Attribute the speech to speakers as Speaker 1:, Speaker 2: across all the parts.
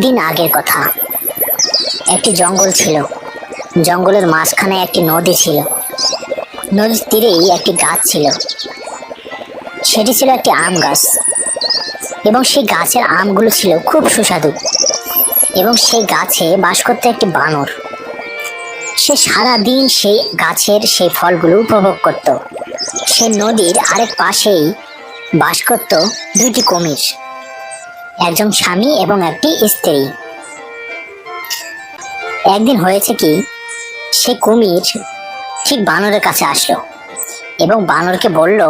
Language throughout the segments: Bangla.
Speaker 1: দিন আগের কথা। একটি জঙ্গল ছিল। জঙ্গলের মাঝখানে একটি নদী ছিল। নদীর তীরেই একটি গাছ ছিল। সেটি ছিল একটি আম গাছ। এবং সেই গাছের আমগুলো ছিল খুব সুস্বাদু। এবং সেই গাছে বাস করতে একটি বানর। সে সারা দিন সেই গাছের সেই ফলগুলো উপভোগ করত। সে নদীর আরেক পাশেই বাস করত দুইটি কুমির। একজন স্বামী এবং একটি স্ত্রী। একদিন হয়েছে কি, সে কুমির ঠিক বানরের কাছে আসলো এবং বানরকে বলল,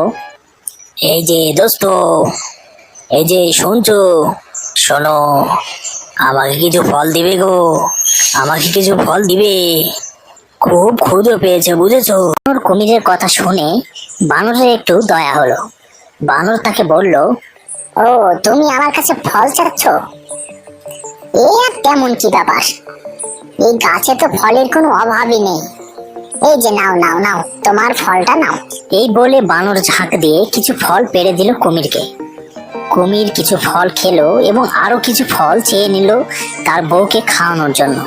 Speaker 1: এই যে দোস্ত, এই যে শুনছো, শোনো, আমাকে কিছু ফল দিবে গো, আমাকে কিছু ফল দিবে। খুব ক্ষুদ্র পেয়েছে, বুঝেছ? কুমিরের কথা শুনে বানরের একটু দয়া হলো। বানর তাকে বলল ও, তুমি আমার কাছে ফল চাচ্ছ? এ আর তেমন কি ব্যাপার? এই গাছে তো ফলের কোনো অভাবই নেই। এই যে নাও নাও নাও, তোমার ফলটা নাও। এই বলে বানর ঝাঁক দিয়ে কিছু ফল পেড়ে দিল কুমিরকে। কুমির কিছু ফল খেলো এবং আরও কিছু ফল চেয়ে নিল তার বউকে খাওয়ানোর জন্য।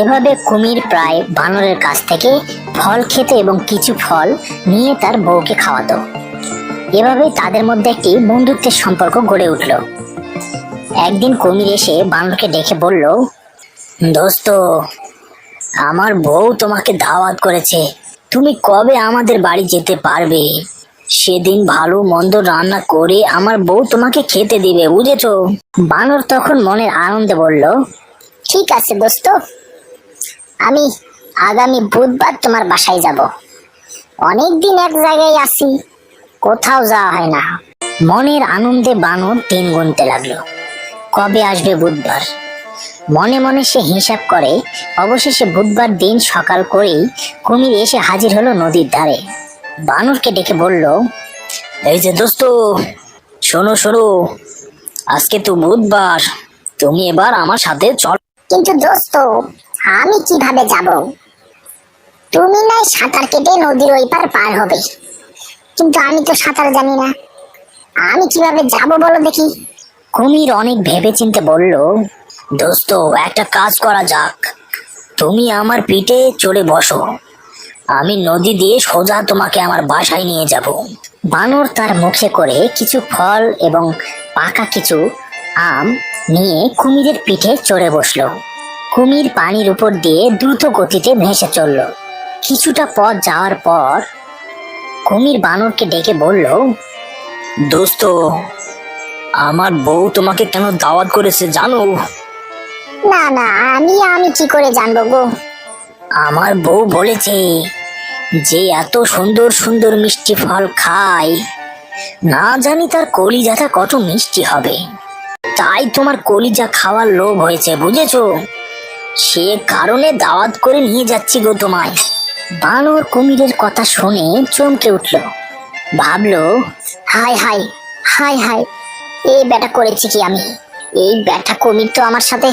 Speaker 1: এভাবে কুমির প্রায় বানরের কাছ থেকে ফল খেতে এবং কিছু ফল নিয়ে তার বউকে খাওয়াতো। এভাবেই তাদের মধ্যে একটি বন্ধুত্বের সম্পর্ক গড়ে উঠল। একদিন কুমির এসে বানরকে ডেকে বলল, দোস্ত, আমার বউ তোমাকে দাওয়াত করেছে। তুমি কবে আমাদের বাড়ি যেতে পারবে? সেদিন ভালো মন্দ রান্না করে আমার বউ তোমাকে খেতে দিবে, বুঝেছ? বানর তখন মনের আনন্দে বলল, ঠিক আছে দোস্ত, আমি আগামী বুধবার তোমার বাসায় যাব। অনেক দিন এক জায়গায় আসি কোথাও যাওয়া হয় না। মনের আনন্দে বানর দিন গুনতে লাগল। কবে আসবে বুধবার? মনে মনে সে হিসাব করে, অবশেষে বুধবার দিন সকাল করেই কুমির এসে হাজির হলো নদীর ধারে। বানরকে ডেকে বলল, এই যে দোস্ত, শোনো শোনো, আজকে তো বুধবার, তুমি এবার আমার সাথে চল
Speaker 2: কিন্তু দোস্ত, আমি কীভাবে যাব? তুমি নাই সাঁতার কেটে নদীর ওই পার পার হবে। কিন্তু আমি তো সাঁতার জানি না। আমি কীভাবে যাব বলো দেখি।
Speaker 1: কুমির অনেক ভেবেচিন্তে বলল, দোস্ত, একটা কাজ করা যাক। তুমি আমার পিঠে চড়ে বসো। আমি নদী দিয়ে সোজা তোমাকে আমার বাসায় নিয়ে যাব। বানর তার মুখে করে কিছু ফল এবং পাকা কিছু আম নিয়ে কুমিরের পিঠে চড়ে বসল। কুমির পানির উপর দিয়ে দ্রুত গতিতে ভেসে চলল। কিছুটা পথ যাওয়ার পর কুমির বানরকে ডেকে বলল দোস্ত আমার বউ তোমাকে কেন দাওয়াত করেছে জানো?
Speaker 2: না না আমি আমি কি করে জানব গো?
Speaker 1: আমার বউ বলেছে যে এত সুন্দর সুন্দর মিষ্টি ফল খায়। না জানি তার কলিজাটা কত মিষ্টি হবে। তাই তোমার কলিজা খাওয়ার লোভ হয়েছে বুঝেছ? সে কারণে দাওয়াত করে নিয়ে যাচ্ছি গো তোমায়। বানর কুমিরের কথা শুনে চমকে উঠল ভাবলো হাই হাই হাই হাই এই ব্যাটা করেছি কি আমি এই ব্যাটা কুমির তো আমার সাথে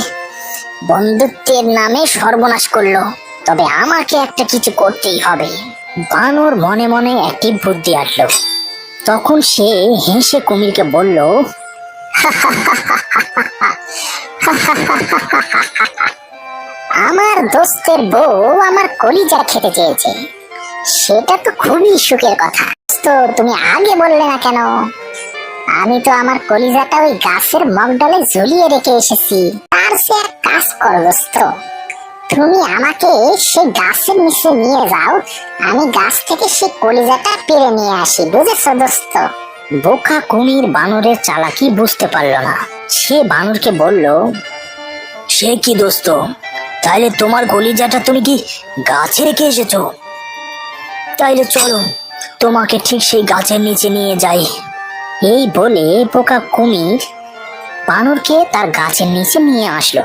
Speaker 1: বন্ধুত্বের নামে সর্বনাশ করল তবে আমাকে একটা কিছু করতেই হবে বানর মনে মনে একটি বুদ্ধি আসলো তখন সে হেসে কুমিরকে বলল
Speaker 2: আমার দোস্তের বউ আমার কলিজা খেতে চেয়েছে। সেটা তো খুবই সুখের কথা। তো তুমি আগে বললে না কেন? আমি তো আমার কলিজাটা ওই গাছের মগডলে ঝুলিয়ে রেখে এসেছি। তার সে এক কাজ করো, দোস্ত। তুমি আমাকে সেই গাছের নিচে নিয়ে যাও। আমি গাছ থেকে সেই কলিজাটা পেরে নিয়ে আসি, বুঝেছ, দোস্ত?
Speaker 1: বোকা কুমির বানরের চালাকি বুঝতে পারল না। সে বানরকে বলল, সে কি, দোস্ত? তাইলে তোমার কলিজাটা তুমি কি গাছে রেখে এসেছ? তাইলে চলো, তোমাকে ঠিক সেই গাছের নিচে নিয়ে যাই। এই বলে পোকা কুমির বানরকে তার গাছের নিচে নিয়ে আসলো।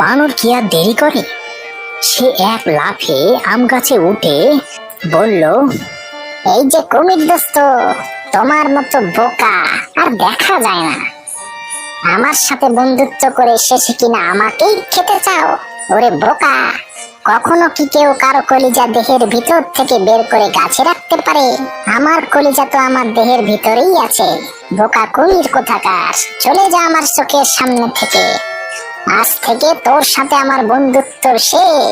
Speaker 1: বানর কি আর দেরি করে? সে এক লাফে আম গাছে উঠে বলল,
Speaker 2: এই যে কুমির দোস্ত, তোমার মতো বোকা আর দেখা যায় না। আমার সাথে বন্ধুত্ব করে শেষে কিনা আমাকেই খেতে চাও? ওরে বোকা, কখনো কি কেউ কারও কলিজা দেহের ভিতর থেকে বের করে গাছে রাখতে পারে? আমার কলিজা তো আমার দেহের ভিতরেই আছে। বোকা কুমির কোথাকার? চলে যা আমার চোখের সামনে থেকে। আজ থেকে তোর সাথে আমার বন্ধুত্ব শেষ।